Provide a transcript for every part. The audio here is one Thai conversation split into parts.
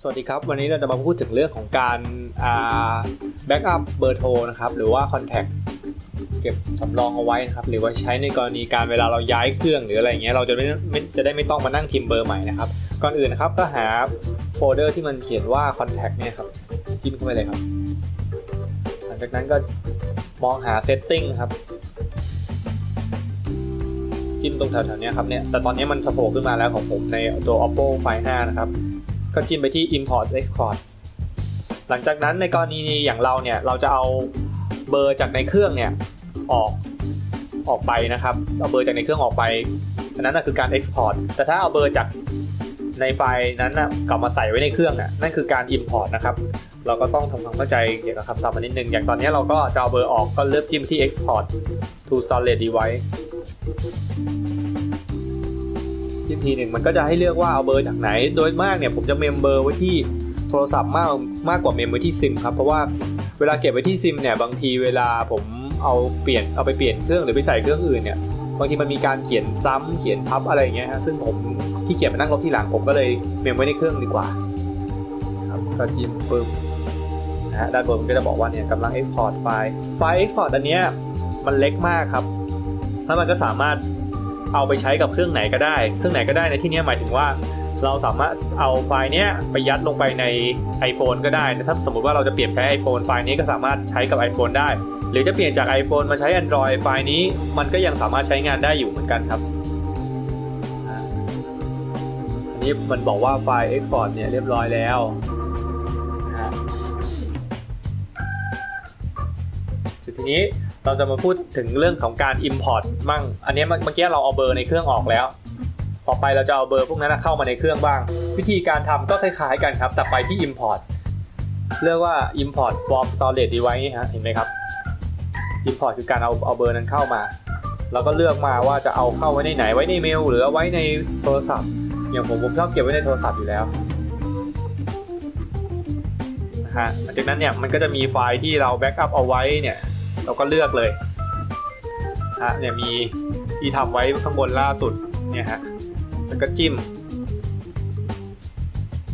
สวัสดีครับ วันนี้เราจะมาพูดถึงเรื่องของการแบ็กอัพเบอร์โทรนะครับ หรือว่าคอนแทคเก็บสำรองเอาไว้นะครับ หรือว่าใช้ในกรณีการเวลาเราย้ายเครื่องหรืออะไรอย่างเงี้ยเราจะไม่จะได้ไม่ต้องมานั่งพิมพ์เบอร์ใหม่นะครับ ก่อนอื่นนะครับก็หาโฟลเดอร์ที่มันเขียนว่าคอนแทคเนี่ยครับจิ้มเข้าไปเลยครับ หลังจากนั้นก็มองหา setting ครับจิ้มตรงแถวๆนี้ครับเนี่ยแต่ตอนนี้มันโผล่ขึ้นมาแล้วของผมในตัว oppo find 5นะครับ ก็จิ้มไปที่ import export หลังจากนั้นในกรณีอย่างเราเนี่ยเราจะเอาเบอร์จากในเครื่องเนี่ยออกออกไปนะครับเอาเบอร์จากในเครื่องออกไปอันนั้นนะคือการ export แต่ถ้าเอาเบอร์จากในไฟล์นั้นนะกลับมาใส่ไว้ในเครื่องน่ะนั่นคือการ import นะครับ เราก็ต้องทำความเข้าใจเกี่ยวกับคำศัพท์มันนิดนึง อย่างตอนนี้เราก็จะเอาเบอร์ออกก็เลือกจิ้มที่ export to storage device จิ้มทีหนึ่งมันก็จะให้เลือกว่าเอาเบอร์จากไหน โดยมากเนี่ยผมจะเมมเบอร์ไว้ที่โทรศัพท์มากมากกว่าเมมไว้ที่ซิมครับเพราะว่าเวลาเก็บไว้ที่ซิมเนี่ยบางทีเวลาผมเอาเปลี่ยนเอาไปเปลี่ยนเครื่องหรือไปใส่เครื่องอื่นเนี่ยบางทีมันมีการเขียนซ้ำเขียนทับอะไรอย่างเงี้ยฮะซึ่งผมที่เกียจมานั่งลบที่หลังผมก็เลยเมมไว้ในเครื่องดีกว่าครับก็จิ้มปึ๊บนะฮะด้านบนมันก็จะบอกว่าเนี่ยกำลัง export ไฟล์ไฟล์ export อันเนี้ยมันเล็กมากครับแล้วมันก็สามารถ เอาไปใช้กับเครื่องไหนก็ได้ เครื่องไหนก็ได้ในที่นี้หมายถึงว่า เราสามารถเอาไฟล์เนี้ยไปยัดลงไปใน iPhone ก็ได้นะถ้าสมมติว่าเราจะเปลี่ยนใช้ iPhone ไฟล์นี้ก็สามารถใช้กับ iPhone ได้ หรือจะเปลี่ยนจาก iPhone มาใช้ Android ไฟล์นี้ มันก็ยังสามารถใช้งานได้อยู่เหมือนกันครับอันนี้มันบอกว่าไฟล์ Export เนี่ยเรียบร้อยแล้วนะฮะทีนี้ เราจะมาพูดถึงเรื่องของการ Import มั่ง อันนี้เมื่อกี้เราเอาเบอร์ในเครื่องออกแล้ว ต่อไปเราจะเอาเบอร์พวกนั้นเข้ามาในเครื่องบ้าง วิธีการทำก็คล้ายๆกันครับ แต่ไปที่ Import เรียกว่า Import from storage device ฮะเห็นไหมครับ Import คือการเอาเอาเบอร์นั้นเข้ามา แล้วก็เลือกมาว่าจะเอาเข้าไว้ในไหนไว้ในเมล หรือไว้ในโทรศัพท์ อย่างผมผมชอบเก็บไว้ในโทรศัพท์อยู่แล้วนะฮะหลังจากนั้นเนี่ยมันก็จะมีไฟล์ที่เราแบ็กอัพเอาไว้เนี่ย เราก็เลือกเลยฮะเนี่ยมีที่ทำไว้ข้างบนล่าสุดเนี่ยฮะแล้วก็จิ้ม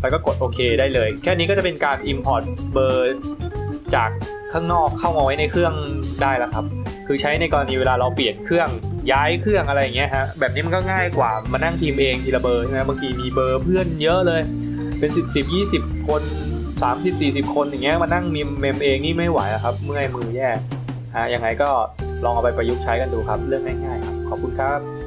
แล้วก็กดโอเคได้เลย แค่นี้ก็จะเป็นการ Import เบอร์จากข้างนอกเข้ามาไว้ในเครื่องได้แล้วครับ คือใช้ในกรณีเวลาเราเปลี่ยนเครื่องย้ายเครื่องอะไรอย่างเงี้ยฮะ แบบนี้มันก็ง่ายกว่ามานั่งทีมเองทีละเบอร์ใช่ไหมบางทีมีเบอร์เพื่อนเยอะเลย เป็น 10 10 20 คน 30 40 คนอย่างเงี้ยมานั่งมีเมมเองนี่ไม่ไหวครับ เมื่อยมือแย่ ฮะยังไงก็ลองเอาไปประยุกต์ใช้กันดูครับ เรื่องง่ายๆครับ ขอบคุณครับ